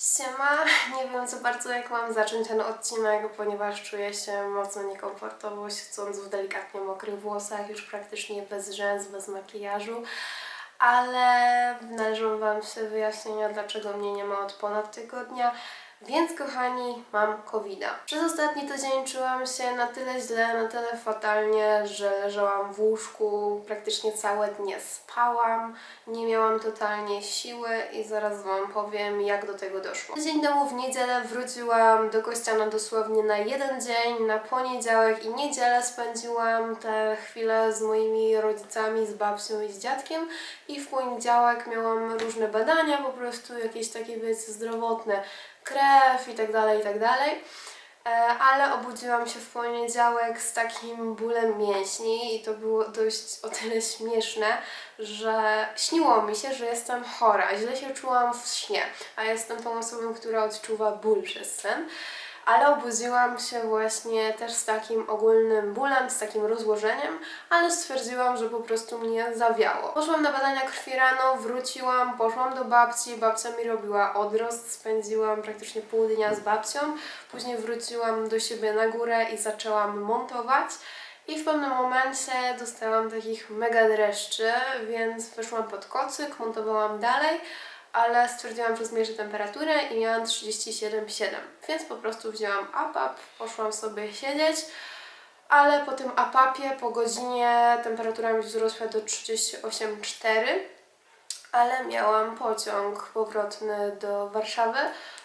Siema, nie wiem za bardzo jak mam zacząć ten odcinek, ponieważ czuję się mocno niekomfortowo siedząc w delikatnie mokrych włosach, już praktycznie bez rzęs, bez makijażu, ale należą Wam się wyjaśnienia, dlaczego mnie nie ma od ponad tygodnia. Więc kochani, mam covid -a. Przez ostatni tydzień czułam się na tyle źle, na tyle fatalnie, że leżałam w łóżku, praktycznie całe dnie spałam, nie miałam totalnie siły i zaraz Wam powiem, jak do tego doszło. Tydzień temu w niedzielę wróciłam do kościana dosłownie na jeden dzień, na poniedziałek i niedzielę spędziłam te chwile z moimi rodzicami, z babcią i z dziadkiem i w poniedziałek miałam różne badania, po prostu jakieś takie wiecie zdrowotne, krew i tak dalej, i tak dalej. E, Ale obudziłam się w poniedziałek z takim bólem mięśni i to było dość o tyle śmieszne, że śniło mi się, że jestem chora. Źle się czułam w śnie, a jestem tą osobą, która odczuwa ból przez sen. Ale obudziłam się właśnie też z takim ogólnym bólem, z takim rozłożeniem, ale stwierdziłam, że po prostu mnie zawiało. Poszłam na badania krwi rano, wróciłam, poszłam do babci, babcia mi robiła odrost, spędziłam praktycznie pół dnia z babcią, później wróciłam do siebie na górę i zaczęłam montować. I w pewnym momencie dostałam takich mega dreszczy, więc weszłam pod kocyk, montowałam dalej, ale stwierdziłam, że zmierzę temperaturę i miałam 37,7, więc po prostu wzięłam APAP, poszłam sobie siedzieć, ale po tym APAPie po godzinie temperatura mi wzrosła do 38,4, ale miałam pociąg powrotny do Warszawy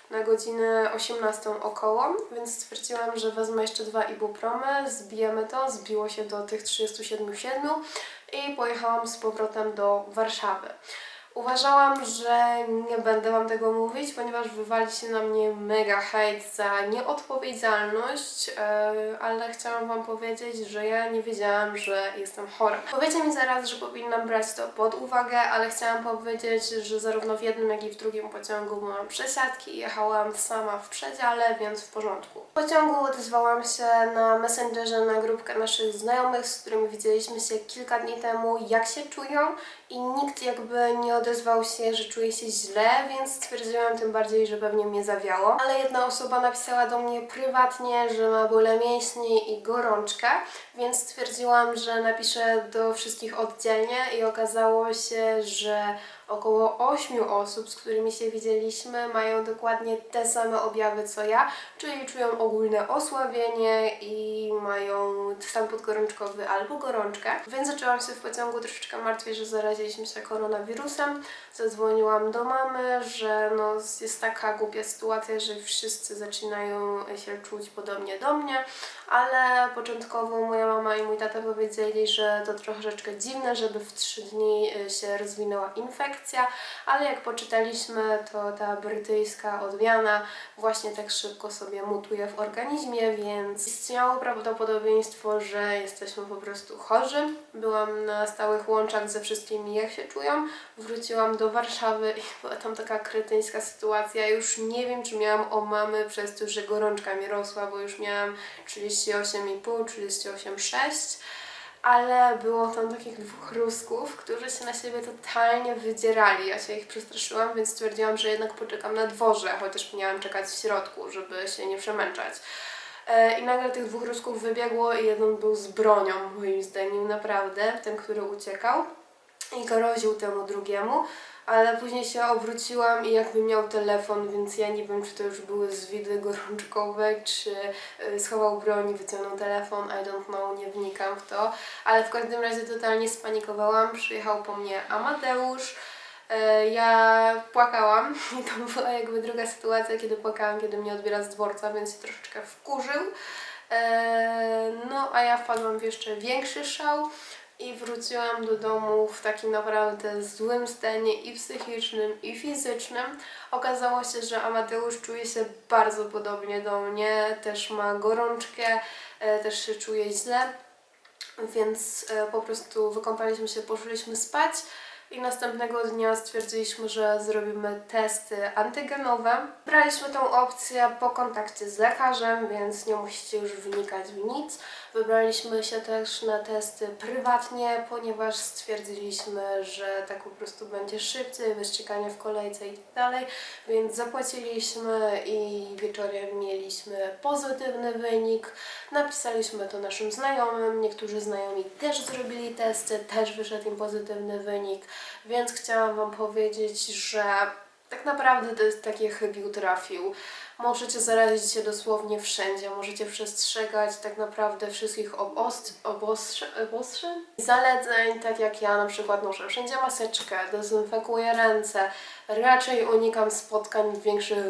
na godzinę 18 około, więc stwierdziłam, że wezmę jeszcze dwa ibupromy, zbijemy to, zbiło się do tych 37,7 i pojechałam z powrotem do Warszawy. Uważałam, że nie będę Wam tego mówić, ponieważ wywali się na mnie mega hejt za nieodpowiedzialność, e, ale chciałam Wam powiedzieć, że ja nie wiedziałam, że jestem chora. Powiecie mi zaraz, że powinnam brać to pod uwagę, ale chciałam powiedzieć, że zarówno w jednym, jak i w drugim pociągu byłam przesiadki i jechałam sama w przedziale, więc w porządku. W pociągu odezwałam się na Messengerze na grupkę naszych znajomych, z którymi widzieliśmy się kilka dni temu, jak się czują i nikt jakby nie odezwał się, że czuje się źle, więc stwierdziłam tym bardziej, że pewnie mnie zawiało. Ale jedna osoba napisała do mnie prywatnie, że ma bóle mięśni i gorączkę, więc stwierdziłam, że napiszę do wszystkich oddzielnie i okazało się, że około 8 osób, z którymi się widzieliśmy, mają dokładnie te same objawy co ja, czyli czują ogólne osłabienie i mają stan podgorączkowy albo gorączkę. Więc zaczęłam się w pociągu troszeczkę martwić, że zaraziliśmy się koronawirusem. Zadzwoniłam do mamy, że no jest taka głupia sytuacja, że wszyscy zaczynają się czuć podobnie do mnie, ale początkowo moja mama i mój tata powiedzieli, że to troszeczkę dziwne, żeby w 3 dni się rozwinęła infekcja, ale jak poczytaliśmy, to ta brytyjska odmiana właśnie tak szybko sobie mutuje w organizmie, więc istniało prawdopodobieństwo, że jesteśmy po prostu chorzy. Byłam na stałych łączach ze wszystkimi, jak się czują. Wróciłam do Warszawy i była tam taka kretyńska sytuacja. Już nie wiem, czy miałam o mamy przez to, że gorączka mi rosła, bo już miałam 38,5, 38,6 ale było tam takich dwóch rusków, którzy się na siebie totalnie wydzierali. Ja się ich przestraszyłam, więc stwierdziłam, że jednak poczekam na dworze, chociaż miałam czekać w środku, żeby się nie przemęczać. E, I nagle tych dwóch rusków wybiegło i jeden był z bronią, moim zdaniem, naprawdę, ten, który uciekał i groził temu drugiemu, ale później się obróciłam i jakby miał telefon, więc ja nie wiem, czy to już były zwidy gorączkowe, czy y, schował broń wyciągnął telefon, I don't know, nie wnikam w to, ale w każdym razie totalnie spanikowałam, przyjechał po mnie Amadeusz, E, Ja płakałam i to była jakby druga sytuacja, kiedy płakałam, kiedy mnie odbiera z dworca, więc się troszeczkę wkurzył. E, No, a ja wpadłam w jeszcze większy szał i wróciłam do domu w takim naprawdę złym stanie i psychicznym, i fizycznym. Okazało się, że Amateusz czuje się bardzo podobnie do mnie, też ma gorączkę, e, też się czuje źle, więc e, po prostu wykąpaliśmy się, poszliśmy spać. I następnego dnia stwierdziliśmy, że zrobimy testy antygenowe. Braliśmy tą opcję po kontakcie z lekarzem, więc nie musicie już wnikać w nic. Wybraliśmy się też na testy prywatnie, ponieważ stwierdziliśmy, że tak po prostu będzie szybciej, bez czekania w kolejce i tak więc zapłaciliśmy i wieczorem mieliśmy pozytywny wynik. Napisaliśmy to naszym znajomym, niektórzy znajomi też zrobili testy, też wyszedł im pozytywny wynik, więc chciałam Wam powiedzieć, że tak naprawdę to jest takie chybił trafił. Możecie zarazić się dosłownie wszędzie, możecie przestrzegać tak naprawdę wszystkich obost- obostrzeń, obostrzeń? zaleceń, tak jak ja na przykład noszę wszędzie maseczkę, dezynfekuję ręce, raczej unikam spotkań w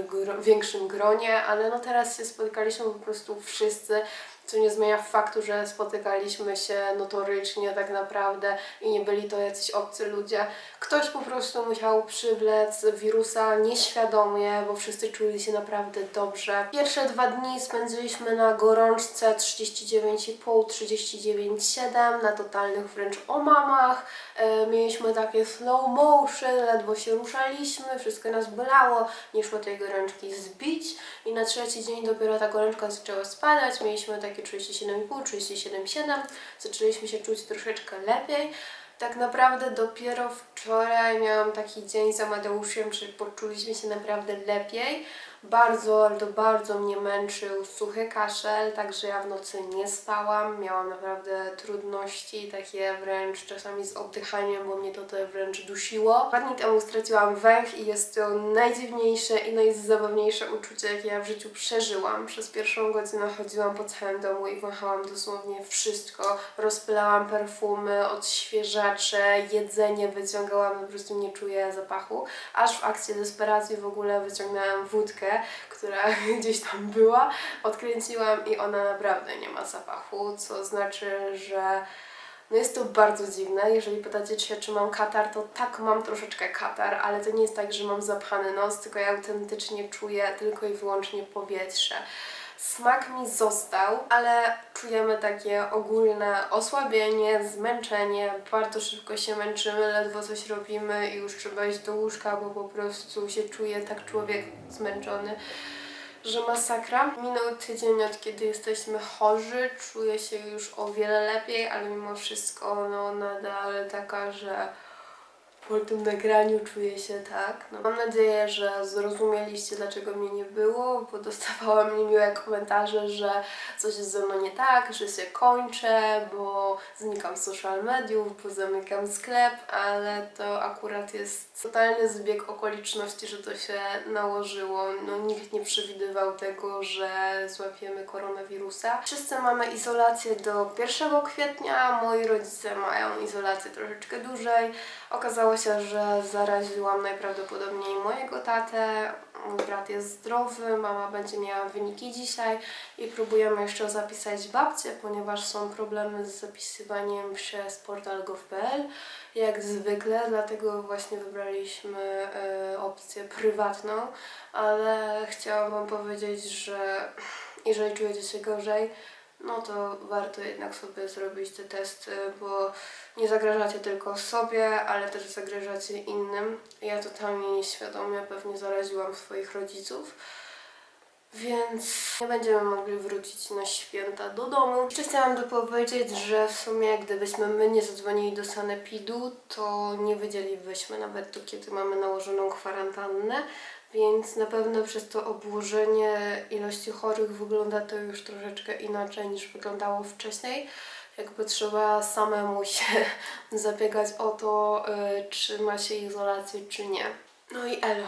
gro- większym gronie, ale no teraz się spotkaliśmy po prostu wszyscy, co nie zmienia faktu, że spotykaliśmy się notorycznie tak naprawdę i nie byli to jacyś obcy ludzie. Ktoś po prostu musiał przywlec wirusa nieświadomie, bo wszyscy czuli się naprawdę dobrze. Pierwsze dwa dni spędziliśmy na gorączce 39,5, 39,7, na totalnych wręcz omamach. E, mieliśmy takie slow motion, ledwo się ruszaliśmy, wszystko nas bolało, nie szło tej gorączki zbić i na trzeci dzień dopiero ta gorączka zaczęła spadać, mieliśmy takie 37,5, 37,7, zaczęliśmy się czuć troszeczkę lepiej. Tak naprawdę dopiero wczoraj miałam taki dzień z Amadeuszem, że poczuliśmy się naprawdę lepiej. Bardzo, ale to bardzo mnie męczył suchy kaszel, także ja w nocy nie spałam. Miałam naprawdę trudności, takie wręcz czasami z oddychaniem, bo mnie to, to wręcz dusiło. Dwa dni temu straciłam węch i jest to najdziwniejsze i najzabawniejsze uczucie, jakie ja w życiu przeżyłam. Przez pierwszą godzinę chodziłam po całym domu i wąchałam dosłownie wszystko. Rozpylałam perfumy, odświeżacze, jedzenie wyciągałam, po prostu nie czuję zapachu. Aż w akcie desperacji w ogóle wyciągnęłam wódkę, która gdzieś tam była, odkręciłam i ona naprawdę nie ma zapachu, co znaczy, że no jest to bardzo dziwne. Jeżeli pytacie się, czy mam katar, to tak, mam troszeczkę katar, ale to nie jest tak, że mam zapchany nos, tylko ja autentycznie czuję tylko i wyłącznie powietrze. Smak mi został, ale czujemy takie ogólne osłabienie, zmęczenie, bardzo szybko się męczymy, ledwo coś robimy i już trzeba iść do łóżka, bo po prostu się czuje tak człowiek zmęczony że masakra. Minął tydzień od kiedy jesteśmy chorzy, czuję się już o wiele lepiej, ale mimo wszystko no nadal taka, że po tym nagraniu czuję się tak. No, mam nadzieję, że zrozumieliście, dlaczego mnie nie było, bo dostawałam niemiłe komentarze, że coś jest ze mną nie tak, że się kończę, bo znikam z social mediów, bo zamykam sklep, ale to akurat jest totalny zbieg okoliczności, że to się nałożyło. No, nikt nie przewidywał tego, że złapiemy koronawirusa. Wszyscy mamy izolację do 1 kwietnia, moi rodzice mają izolację troszeczkę dłużej. Okazało się, że zaraziłam najprawdopodobniej mojego tatę. Mój brat jest zdrowy, mama będzie miała wyniki dzisiaj i próbujemy jeszcze zapisać babcię, ponieważ są problemy z zapisywaniem przez portal gov.pl jak zwykle, dlatego właśnie wybraliśmy e, opcję prywatną, ale chciałam Wam powiedzieć, że jeżeli czujecie się gorzej, no to warto jednak sobie zrobić te testy, bo nie zagrażacie tylko sobie, ale też zagrażacie innym. Ja totalnie nieświadomie pewnie zaraziłam swoich rodziców. Więc nie będziemy mogli wrócić na święta do domu. Jeszcze chciałam dopowiedzieć, że w sumie gdybyśmy my nie zadzwonili do sanepidu, to nie wiedzielibyśmy nawet do kiedy mamy nałożoną kwarantannę. Więc na pewno przez to obłożenie ilości chorych wygląda to już troszeczkę inaczej niż wyglądało wcześniej. Jakby trzeba samemu się zabiegać o to, y, czy ma się izolację, czy nie. No i elo.